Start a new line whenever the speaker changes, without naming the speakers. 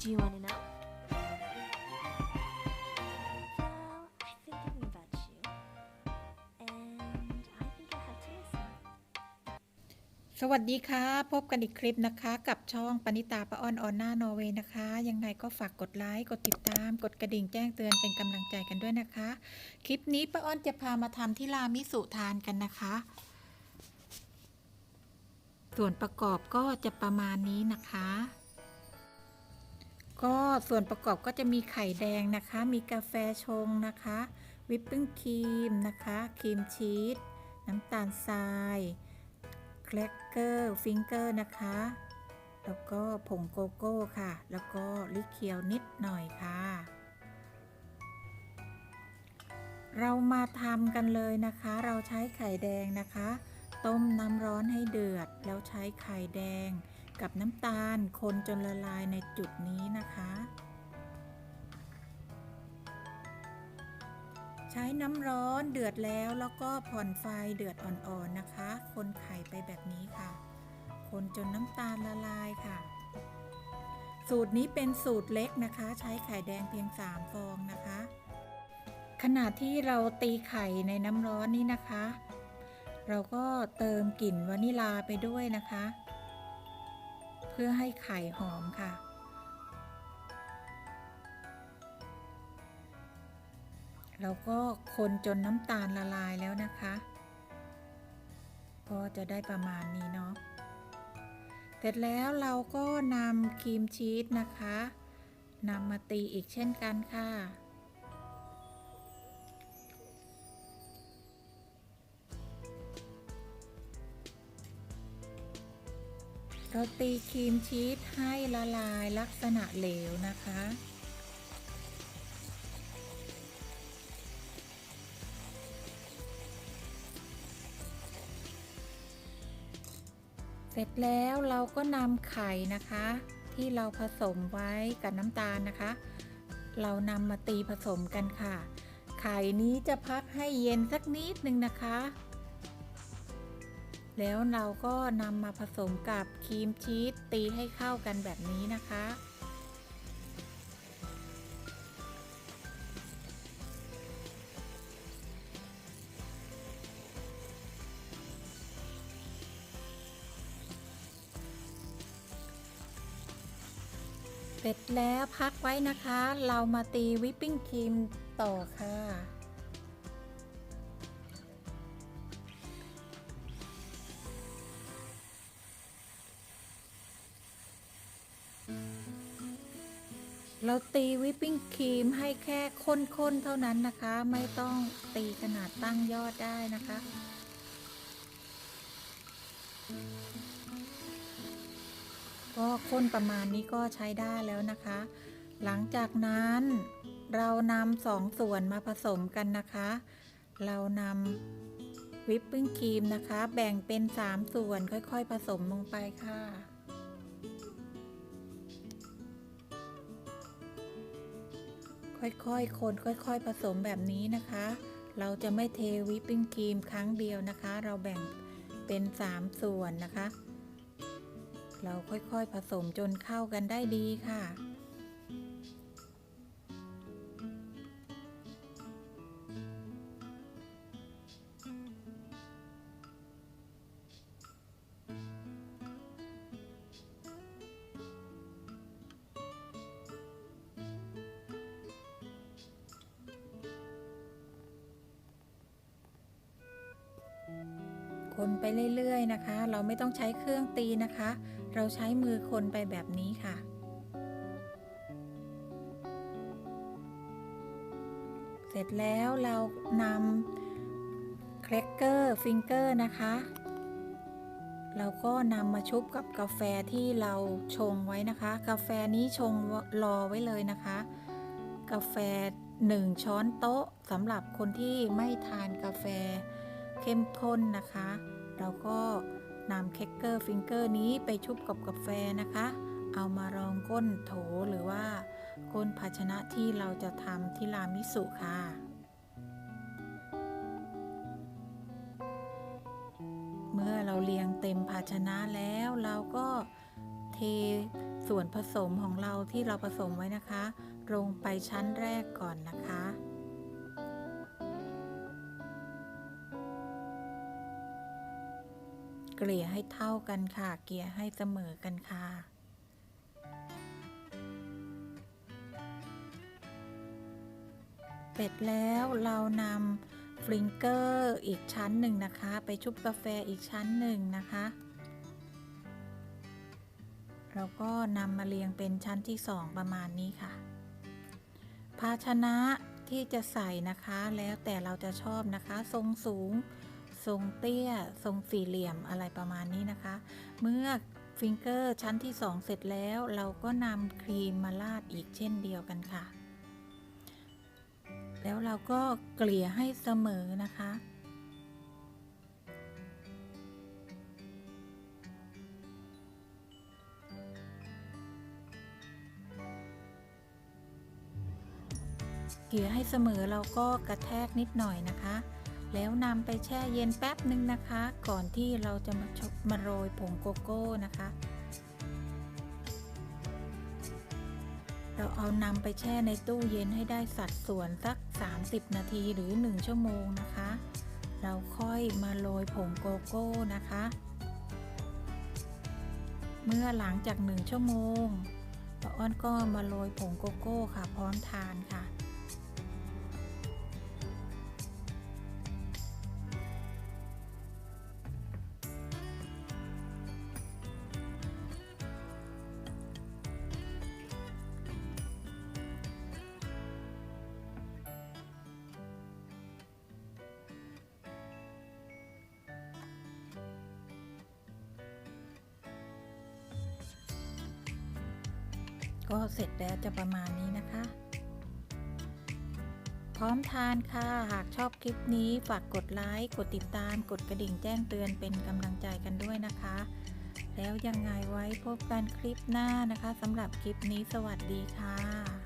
Do you want to know? You. to
สวัสดีค่ะ พบกันอีกคลิปนะคะกับช่องปณิตาปะอ้อนออนหน้านอร์เวย์นะคะ ยังไงก็ฝากกดไลค์ กดติดตาม กดกระดิ่งแจ้งเตือนเป็นกำลังใจกันด้วยนะคะ คลิปนี้ปะอ้อนจะพามาทำที่รามิสุทานกันนะคะ ส่วนประกอบก็จะประมาณนี้นะคะ ก็ส่วนประกอบก็จะมีไข่แดงนะคะ มีกาแฟชงนะคะ วิปปิ้งครีมนะคะ ครีมชีส น้ำตาลทรายแครกเกอร์ฟิงเกอร์นะคะ แล้วก็ผงโกโก้ค่ะ แล้วก็ลิเคียวนิดหน่อยค่ะ เรามาทำกันเลยนะคะ เราใช้ไข่แดงนะคะ ต้มน้ำร้อนให้เดือด แล้วใช้ไข่แดง กับน้ำตาลคนจนละลายในจุดนี้นะคะ ใช้น้ำร้อนเดือดแล้วแล้วก็ผ่อนไฟเดือดอ่อนๆนะคะ คนไข่ไปแบบนี้ค่ะ คนจนน้ำตาลละลายค่ะ สูตรนี้เป็นสูตรเล็กนะคะ ใช้ไข่แดงเพียง 3 ฟองนะคะ ขณะที่เราตีไข่ในน้ำร้อนนี้นะคะ เราก็เติมกลิ่นวานิลาไปด้วยนะคะ เพื่อให้ไข่หอมค่ะเราก็คนจนน้ำตาลละลายแล้วนะคะ ก็จะได้ประมาณนี้เนาะ เสร็จแล้วเราก็นำครีมชีสนะคะนำมาตีอีกเช่นกันค่ะ เราตีครีมชีสให้ละลายลักษณะเหลวนะคะ เสร็จแล้วเราก็นำไข่นะคะ ที่เราผสมไว้กับน้ำตาลนะคะ เรานำมาตีผสมกันค่ะ ไข่นี้จะพักให้เย็นสักนิดนึงนะคะ แล้วเราก็นำมาผสมกับครีมชีสตีให้เข้ากันแบบนี้นะคะ เสร็จแล้วพักไว้นะคะ เรามาตีวิปปิ้งครีมต่อค่ะ เราตีวิปปิ้งครีมให้แค่ข้นๆ เท่านั้นนะคะ ไม่ต้องตีขนาดตั้งยอดได้นะคะ ก็ข้นประมาณนี้ก็ใช้ได้แล้วนะคะ หลังจากนั้นเรานำสองส่วนมาผสมกันนะคะ เรานำวิปปิ้งครีมนะคะ แบ่งเป็น 3 ส่วนค่อยๆ ผสมลงไปค่ะ ค่อยๆ คนค่อยๆ ผสมแบบนี้นะคะ เราจะไม่เทวิปปิ้งครีมครั้งเดียวนะคะ เราแบ่งเป็น 3 ส่วนนะคะ เราค่อยๆ ผสมจนเข้ากันได้ดีค่ะ คนไปเรื่อยๆนะคะ เราไม่ต้องใช้เครื่องตีนะคะ เราใช้มือคนไปแบบนี้ค่ะ เสร็จแล้วเรานำแครกเกอร์ฟิงเกอร์นะคะ เราก็นำมาชุบกับกาแฟที่เราชงไว้นะคะ กาแฟนี้ชงรอไว้เลยนะคะ กาแฟ 1 ช้อนโต๊ะสำหรับคนที่ไม่ทานกาแฟ เข้มข้นนะคะ เราก็นำเคกเกอร์ฟิงเกอร์นี้ไปชุบกับกาแฟนะคะ เอามารองก้นโถหรือว่าก้นภาชนะที่เราจะทำที่รามิสุค่ะเมื่อเราเรียงเต็มภาชนะแล้วเราก็เทส่วนผสมของเราที่เราผสมไว้นะคะ ลงไปชั้นแรกก่อนนะคะ เกลี่ยให้เท่ากันค่ะ เกลี่ยให้เสมอกันค่ะ เสร็จแล้วเรานำฟลิงเกอร์อีกชั้นหนึ่งนะคะ ไปชุบกาแฟอีกชั้นหนึ่งนะคะ เราก็นำมาเรียงเป็นชั้นที่สองประมาณนี้ค่ะ ภาชนะที่จะใส่นะคะแล้วแต่เราจะชอบนะคะ ทรงสูง ทรงเตี้ย ทรงสี่เหลี่ยมอะไรประมาณนี้นะคะ เมื่อฟิงเกอร์ชั้นที่สองเสร็จแล้วเราก็นำครีมมาราดอีกเช่นเดียวกันค่ะ แล้วเราก็เกลี่ยให้เสมอนะคะเกลี่ยให้เสมอเราก็กระแทกนิดหน่อยนะคะ แล้วนำไปแช่เย็นแป๊บหนึ่งนะคะ ก่อนที่เราจะมาชมาโรยผงโกโก้นะคะ เราเอานำไปแช่ในตู้เย็นให้ได้สัดส่วนสัก 30 นาทีหรือ 1 ชั่วโมงนะคะ เราค่อยมาโรยผงโกโก้นะคะ เมื่อหลังจาก 1 ชั่วโมงป้าอ้อนก็มาโรยผงโกโก้ค่ะ พร้อมทานค่ะ ก็เสร็จแล้วจะประมาณนี้นะคะ พร้อมทานค่ะ หากชอบคลิปนี้ฝากกดไลค์ กดติดตาม กดกระดิ่งแจ้งเตือนเป็นกำลังใจกันด้วยนะคะ แล้วยังไงไว้พบกันคลิปหน้านะคะสำหรับคลิปนี้สวัสดีค่ะ